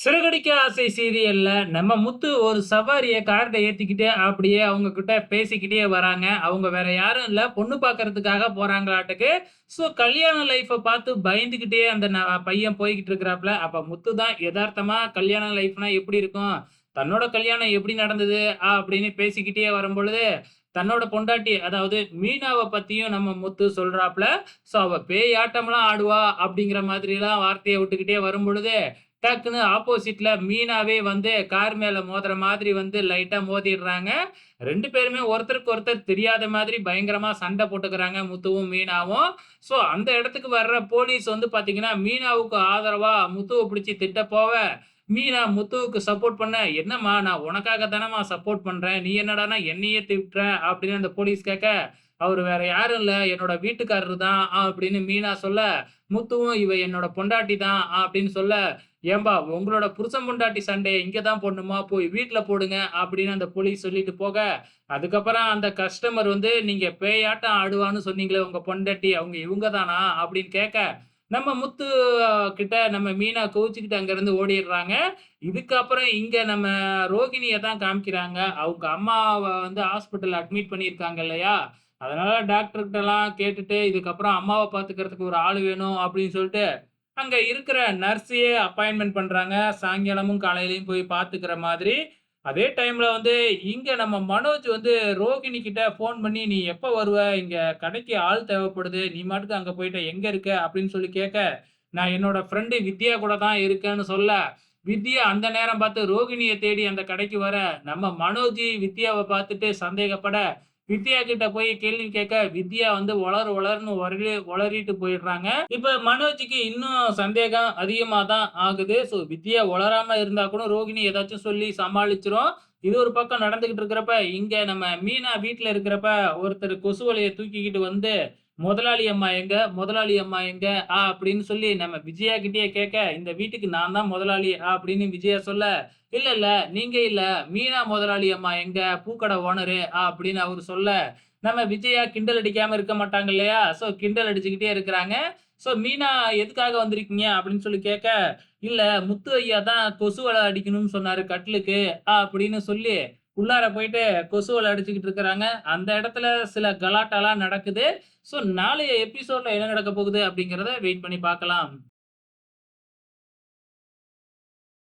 சிறகடிக்க ஆசை சீரியல்ல நம்ம முத்து ஒரு சவாரியை கார்டை ஏற்றிக்கிட்டே அப்படியே அவங்க கிட்ட பேசிக்கிட்டே வராங்க. அவங்க வேற யாரும் இல்ல. பொண்ணு பார்க்கறதுக்காக போறாங்களாட்டுக்கு. ஸோ கல்யாண லைஃப்பை பார்த்து பயந்துக்கிட்டே அந்த பையன் போய்கிட்டு இருக்கிறாப்ல. அப்ப முத்து தான் எதார்த்தமா கல்யாண லைஃப்னா எப்படி இருக்கும்? தன்னோட கல்யாணம் எப்படி நடந்தது? அப்படின்னு பேசிக்கிட்டே வரும்பொழுது, தன்னோட பொண்டாட்டி அதாவது மீனாவை பத்தியும் நம்ம முத்து சொல்றாப்ல. ஸோ அவ பேயாட்டம்லாம் ஆடுவா அப்படிங்கிற மாதிரிலாம் வார்த்தையை விட்டுக்கிட்டே வரும்பொழுது, டக்குன்னு ஆப்போசிட்ல மீனாவே வந்து கார் மேல மோதுற மாதிரி வந்து லைட்டா மோதிடுறாங்க. ரெண்டு பேருமே ஒருத்தருக்கு ஒருத்தர் தெரியாத மாதிரி பயங்கரமா சண்டை போட்டுக்கிறாங்க முத்துவும், மீனாவும். ஸோ அந்த இடத்துக்கு வர்ற போலீஸ் வந்து பாத்தீங்கன்னா மீனாவுக்கு ஆதரவா முத்துவை பிடிச்சி திட்ட போவ, மீனா முத்துவுக்கு சப்போர்ட் பண்ண, "என்னம்மா நான் உனக்காக தானம்மா சப்போர்ட் பண்றேன். நீ என்னடான்னா என்னையே திட்டுற?" அப்படின்னு அந்த போலீஸ் கேட்க, அவர் வேற யாரும் இல்லை என்னோட வீட்டுக்காரரு தான்" அப்படின்னு மீனா சொல்ல, முத்துவும் "இவ என்னோட பொண்டாட்டி தான்" அப்படின்னு சொல்ல, "ஏம்பா உங்களோட புருஷன் பொண்டாட்டி சண்டே இங்கே தான் போடணுமா? போய் வீட்டில் போடுங்க" அப்படின்னு அந்த போலீஸ் சொல்லிட்டு போக, அதுக்கப்புறம் அந்த கஸ்டமர் வந்து, நீங்கள் பேயாட்டம் ஆடுவான்னு சொன்னீங்களே உங்கள் பொண்டாட்டி, அவங்க இவங்க தானா?" அப்படின்னு கேட்க, நம்ம முத்து கிட்ட நம்ம மீனா கோவிச்சுக்கிட்டு அங்கேருந்து ஓடிடுறாங்க. இதுக்கப்புறம் இங்கே நம்ம ரோகிணியை தான் காமிக்கிறாங்க. அவங்க அம்மாவை வந்து ஹாஸ்பிட்டல் அட்மிட் பண்ணியிருக்காங்க இல்லையா? அதனால டாக்டர்கிட்டலாம் கேட்டுட்டு, இதுக்கப்புறம் அம்மாவை பார்த்துக்கிறதுக்கு ஒரு ஆள் வேணும் அப்படின்னு சொல்லிட்டு, அங்கே இருக்கிற நர்ஸையே அப்பாயின்மெண்ட் பண்ணுறாங்க சாயங்காலமும், காலையிலையும் போய் பார்த்துக்கிற மாதிரி. அதே டைம்ல வந்து இங்க நம்ம மனோஜ் வந்து ரோகிணி கிட்ட ஃபோன் பண்ணி, "நீ எப்ப வருவ? இங்க கடைக்கு ஆள் தேவைப்படுது. நீ மாட்டுக்கு அங்க போயிட்ட. எங்க இருக்க?" அப்படின்னு சொல்லி கேட்க, "நான் என்னோட ஃப்ரெண்டு வித்யா கூட தான் இருக்கேன்னு" சொல்ல, வித்யா அந்த நேரம் பார்த்து ரோகிணியை தேடி அந்த கடைக்கு வர, நம்ம மனோஜி வித்யாவை பார்த்துட்டு சந்தேகப்பட, வித்யா கிட்ட போய் கேள்வி கேட்க, வித்யா வந்து வளர் வளர்னு வளரி வளரிட்டு போயிடுறாங்க. இப்ப மனோஜிக்கு இன்னும் சந்தேகம் அதிகமா தான் ஆகுது. ஸோ வித்யா வளராம இருந்தா கூட ரோகிணி ஏதாச்சும் சொல்லி சமாளிச்சிரும் இது ஒரு பக்கம் நடந்துகிட்டு இருக்கிறப்ப, இங்க நம்ம மீனா வீட்டுல இருக்கிறப்ப, ஒருத்தர் கொசுவலையை தூக்கிக்கிட்டு வந்து, "முதலாளி அம்மா எங்க? முதலாளி அம்மா எங்க?" அப்படின்னு சொல்லி நம்ம விஜயா கிட்டேயே கேட்க, "இந்த வீட்டுக்கு நான் தான் முதலாளி" அப்படின்னு விஜயா சொல்ல, "இல்ல, இல்ல நீங்க இல்ல. மீனா முதலாளி அம்மா எங்க? பூக்கடை ஓனரு" ஆ அப்படின்னு அவரு சொல்ல, நம்ம விஜயா கிண்டல் அடிக்காம இருக்க மாட்டாங்க இல்லையா? ஸோ கிண்டல் அடிச்சுக்கிட்டே இருக்கிறாங்க. ஸோ "மீனா எதுக்காக வந்திருக்கீங்க?" அப்படின்னு சொல்லி கேட்க, "இல்ல முத்து ஐயா தான் கொசு வலை அடிக்கணும்னு சொன்னாரு கட்டிலுக்கு" அப்படின்னு சொல்லி, உள்ளார போயிட்டு கொசு அடிச்சுக்கிட்டு இருக்கிறாங்க. அந்த இடத்துல சில கலாட்டாலாம் நடக்குது. ஸோ நாளைய எபிசோட்ல என்ன நடக்கப் போகுது அப்படிங்கிறத வெயிட் பண்ணி பார்க்கலாம்.